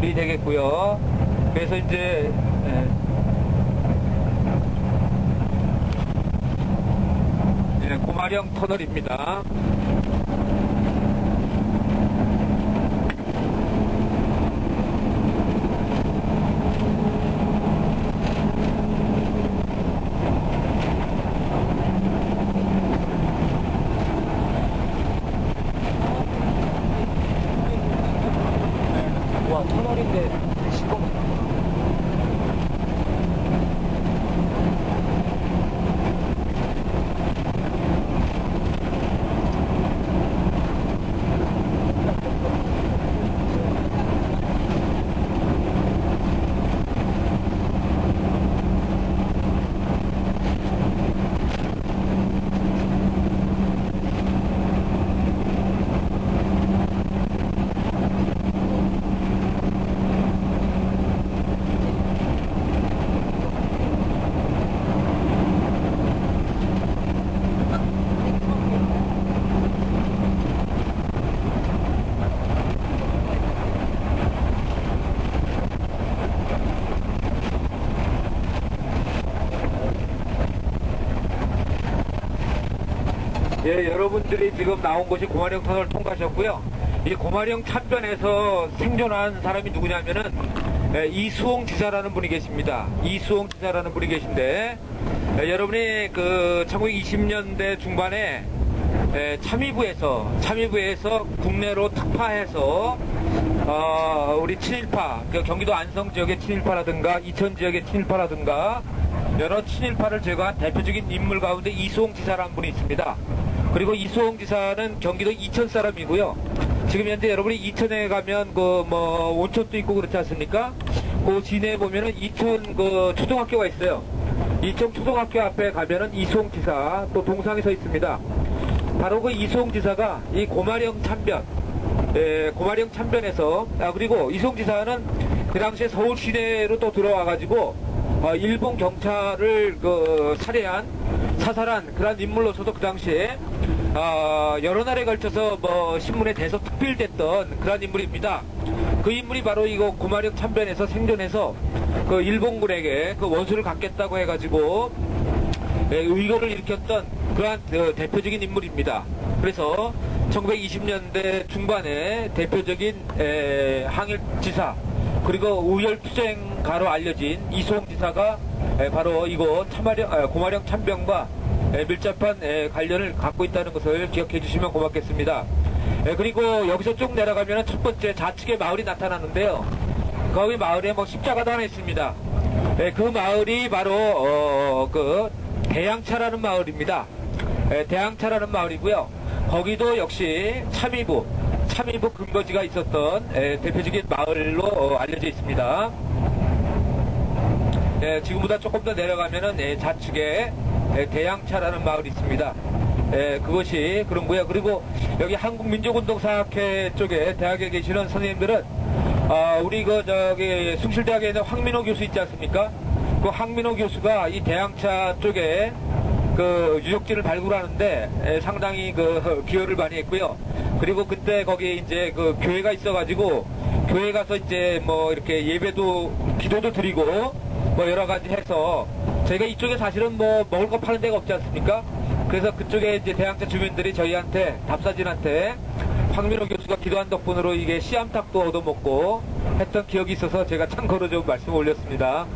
되겠고요. 그래서 이제 예, 예, 고마령 터널입니다. 와 터널인데 시 예, 여러분들이 지금 나온 곳이 고마령 터널 통과하셨고요. 이 고마령 참변에서 생존한 사람이 누구냐면은 예, 이수홍 지사라는 분이 계십니다. 이수홍 지사라는 분이 계신데 예, 여러분이 그 1920년대 중반에 예, 참의부에서 참의부에서 국내로 특파해서 어, 우리 친일파 그 경기도 안성 지역의 친일파라든가 이천 지역의 친일파라든가 여러 친일파를 제거한 대표적인 인물 가운데 이수홍 지사라는 분이 있습니다. 그리고 이수홍 지사는 경기도 이천 사람이고요. 지금 현재 여러분이 이천에 가면 그 뭐 온천도 있고 그렇지 않습니까? 그 시내에 보면은 이천 그 초등학교가 있어요. 이천 초등학교 앞에 가면은 이수홍 지사 또 동상이 서 있습니다. 바로 그 이수홍 지사가 이 고마령 참변, 예, 고마령 참변에서 아 그리고 이수홍 지사는 그 당시에 서울 시내로 또 들어와가지고 어, 일본 경찰을 그 살해한 사살한 그런 인물로서도 그 당시에 어, 여러 날에 걸쳐서 뭐 신문에 대해서 특필됐던 그런 인물입니다. 그 인물이 바로 이거 고마령 참변에서 생존해서 그 일본군에게 그 원수를 갚겠다고 해가지고 예, 의거를 일으켰던 그러한 어, 대표적인 인물입니다. 그래서 1920년대 중반에 대표적인 에, 항일 지사 그리고 우열 투쟁가로 알려진 이수홍 지사가 에, 바로 이곳 참마령, 아, 고마령 참병과 에, 밀접한 에, 관련을 갖고 있다는 것을 기억해 주시면 고맙겠습니다. 에, 그리고 여기서 쭉 내려가면 첫 번째 좌측에 마을이 나타나는데요. 거기 마을에 뭐 십자가도 하나 있습니다. 예, 그 마을이 바로 어, 그 대양차라는 마을입니다. 예, 대양차라는 마을이고요. 거기도 역시 참의부, 참의부 근거지가 있었던 예, 대표적인 마을로 어, 알려져 있습니다. 예, 지금보다 조금 더 내려가면은 예, 좌측에 예, 대양차라는 마을이 있습니다. 예, 그것이 그런 거예요. 그리고 여기 한국민족운동사학회 쪽에 대학에 계시는 선생님들은 아, 우리 그 저기 숭실대학에 있는 황민호 교수 있지 않습니까? 그 황민호 교수가 이 대양차 쪽에 그 유적지를 발굴하는데 에, 상당히 그 기여를 많이 했고요. 그리고 그때 거기에 이제 그 교회가 있어가지고 교회 가서 이제 뭐 이렇게 예배도 기도도 드리고 뭐 여러 가지 해서 저희가 이쪽에 사실은 뭐 먹을 거 파는 데가 없지 않습니까? 그래서 그쪽에 이제 대양차 주민들이 저희한테 답사진한테 황민호 교수가 기도한 덕분으로 이게 씨암탉도 얻어먹고 했던 기억이 있어서 제가 참고로 좀 말씀 을 올렸습니다.